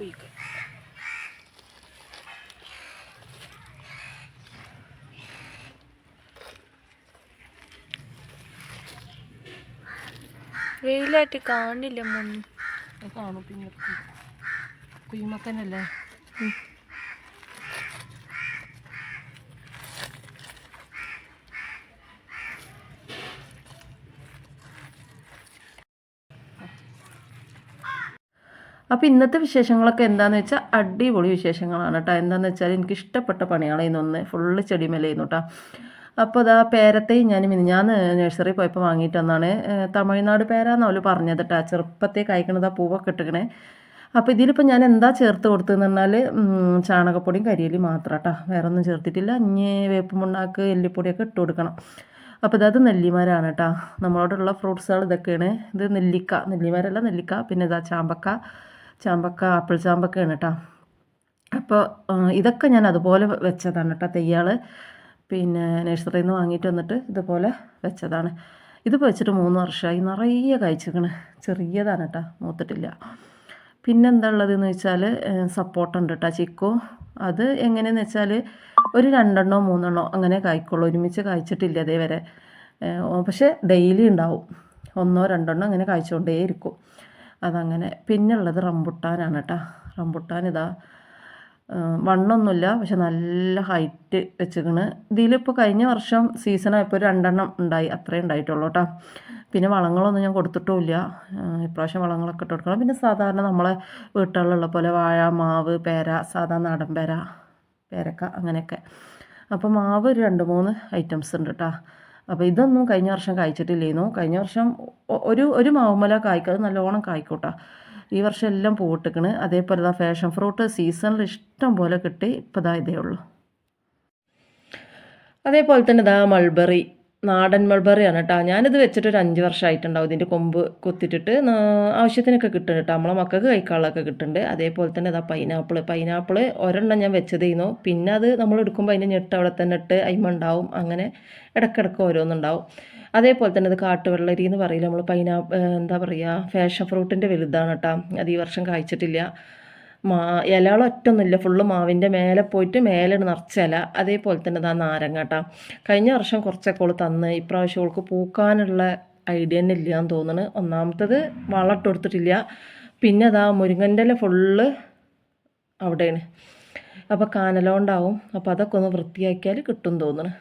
കുയിക്ക് വെയിലായിട്ട് കാണില്ല മണ്ണ് കാണും പിന്നെ കുയിമക്കനല്ലേ അപ്പോൾ ഇന്നത്തെ വിശേഷങ്ങളൊക്കെ എന്താണെന്ന് വെച്ചാൽ അടിപൊളി വിശേഷങ്ങളാണ് കേട്ടോ എന്താണെന്ന് വെച്ചാൽ എനിക്ക് ഇഷ്ടപ്പെട്ട പണികളായിരുന്നു ഒന്ന് ഫുള്ള് ചെടിമലായിരുന്നു കേട്ടോ അപ്പോൾ അതാ പേരത്തെയും ഞാൻ മിനി ഞാൻ നഴ്സറി പോയപ്പോൾ വാങ്ങിയിട്ട് വന്നാണ്. തമിഴ്നാട് പേരാന്ന് അവർ പറഞ്ഞത് കേട്ടോ ചെറുപ്പത്തെ കായ്ക്കണത് ആ പൂവൊക്കെ ഇട്ടിക്കണേ. അപ്പോൾ ഇതിലിപ്പോൾ ഞാൻ എന്താ ചേർത്ത് കൊടുത്തതെന്ന് പറഞ്ഞാൽ ചാണകപ്പൊടിയും കരിയലി മാത്രം കേട്ടോ വേറെ ഒന്നും ചേർത്തിട്ടില്ല. അഞ്ഞ് വേപ്പുമുണ്ണാക്ക് എല്ലിപ്പൊടിയൊക്കെ ഇട്ട് കൊടുക്കണം. അപ്പോൾ ഇതത് നെല്ലിമരാണ് കേട്ടോ നമ്മളോടുള്ള ഫ്രൂട്ട്സുകൾ ഇതൊക്കെയാണ്. ഇത് നെല്ലിക്ക. നെല്ലിമരല്ല നെല്ലിക്ക. പിന്നെ ഇതാ ചാമ്പക്ക. ചാമ്പക്ക ആപ്പിൾ ചാമ്പക്കയാണ് കേട്ടോ അപ്പോൾ ഇതൊക്കെ ഞാൻ അതുപോലെ വെച്ചതാണ് കേട്ടോ തെയ്യാൾ പിന്നെ നഴ്സറിയിൽ നിന്ന് വാങ്ങിയിട്ട് വന്നിട്ട് ഇതുപോലെ വെച്ചതാണ്. ഇതിപ്പോൾ വെച്ചിട്ട് മൂന്ന് വർഷമായി നിറയെ കഴിച്ചിരിക്കണ് ചെറിയതാണ് കേട്ടോ മൂത്തിട്ടില്ല. പിന്നെന്താ ഉള്ളതെന്ന് വെച്ചാൽ സപ്പോർട്ട് ഉണ്ട് കേട്ടോ ചിക്കു. അത് എങ്ങനെയെന്ന് വെച്ചാൽ ഒരു രണ്ടെണ്ണോ മൂന്നെണ്ണോ അങ്ങനെ കായ്ക്കുള്ളൂ. ഒരുമിച്ച് കായ്ച്ചിട്ടില്ല അതേവരെ പക്ഷേ ഡെയിലി ഉണ്ടാവും. ഒന്നോ രണ്ടെണ്ണോ അങ്ങനെ കായ്ച്ചുകൊണ്ടേ ഇരിക്കും അതങ്ങനെ പിന്നെ ഉള്ളത് റംബുട്ടാനാണ് കേട്ടോ. റംബുട്ടാൻ ഇതാ വണ്ണൊന്നുമില്ല പക്ഷെ നല്ല ഹൈറ്റ് വെച്ചിക്കണ് ഇതിലിപ്പോൾ കഴിഞ്ഞ വർഷം സീസണായപ്പോൾ രണ്ടെണ്ണം ഉണ്ടായി അത്രേ ഉണ്ടായിട്ടുള്ളൂ കേട്ടോ. പിന്നെ വളങ്ങളൊന്നും ഞാൻ കൊടുത്തിട്ടുമില്ല. ഇപ്രാവശ്യം വളങ്ങളൊക്കെ ഇട്ട് കൊടുക്കണം. പിന്നെ സാധാരണ നമ്മളെ വീട്ടുകളിലുള്ള പോലെ വാഴ മാവ് പേര സാധാ നാടൻ പേര പേരക്ക അങ്ങനെയൊക്കെ. അപ്പോൾ മാവ് ഒരു രണ്ട് മൂന്ന് ഐറ്റംസ് ഉണ്ട് കേട്ടോ. അപ്പോൾ ഇതൊന്നും കഴിഞ്ഞ വർഷം കായ്ച്ചിട്ടില്ലേന്നു. കഴിഞ്ഞ വർഷം ഒരു ഒരു മാവുമല കായ്ക്കും അത് നല്ലോണം കായ്ക്കോട്ടാ. ഈ വർഷം എല്ലാം പൂവിട്ടിക്കണ്. അതേപോലെ ഇതാ ഫാഷൻ ഫ്രൂട്ട് സീസണിൽ ഇഷ്ടം പോലെ കിട്ടി. ഇപ്പോൾ ഇതാ ഇതേ ഉള്ളൂ. അതേപോലെ തന്നെ ഇതാ മൾബറി. നാടൻ മൾബറിയാണ് കേട്ടോ ഞാനിത് വെച്ചിട്ട് ഒരു അഞ്ച് വർഷമായിട്ടുണ്ടാവും ഇതിന്റെ കൊമ്പ് കൊത്തിട്ടിട്ട്. ആവശ്യത്തിനൊക്കെ കിട്ടും കേട്ടോ. നമ്മളെ മക്കൾക്ക് കഴിക്കാനുള്ളതൊക്കെ കിട്ടുന്നുണ്ട്. അതേപോലെ തന്നെ ഇതാ പൈനാപ്പിൾ പൈനാപ്പിൾ ഒരെണ്ണം ഞാൻ വെച്ചതേന്നു പിന്നെ അത് നമ്മൾ എടുക്കുമ്പോൾ അതിന്റെ ഞെട്ട് അവിടെ തന്നെ ഇട്ട് അയിമ ഉണ്ടാവും. അങ്ങനെ ഇടയ്ക്കിടയ്ക്ക് ഓരോന്നുണ്ടാവും. അതേപോലെ തന്നെ ഇത് കാട്ടുവെള്ളരി എന്ന് പറയില്ല? നമ്മൾ പൈനാ എന്താ പറയുക ഫാഷൻ ഫ്രൂട്ടിന്റെ വലുതാണ് കേട്ടോ. അത് ഈ വർഷം കായ്ച്ചിട്ടില്ല. മാ ഇലകൾ ഒറ്റൊന്നുമില്ല. ഫുള്ള് മാവിന്റെ മേലെ പോയിട്ട് മേലെ നിറച്ച ഇല. അതേപോലെ തന്നെ ഇതാ കേട്ടോ കഴിഞ്ഞ വർഷം കുറച്ചൊക്കെ ഓൾ തന്ന്. ഇപ്രാവശ്യം ഓൾക്ക് പൂക്കാനുള്ള ഐഡിയ തന്നെ ഇല്ല എന്ന് തോന്നുന്നു ഒന്നാമത്തത് വളം ഇട്ട് കൊടുത്തിട്ടില്ല. പിന്നെ അതാ മുരിങ്ങന്റെ ഇല ഫുള്ള് അവിടെയാണ്. അപ്പോൾ കാനലോണ്ടാവും. അപ്പോൾ അതൊക്കെ ഒന്ന് വൃത്തിയാക്കിയാൽ കിട്ടും തോന്നുന്നു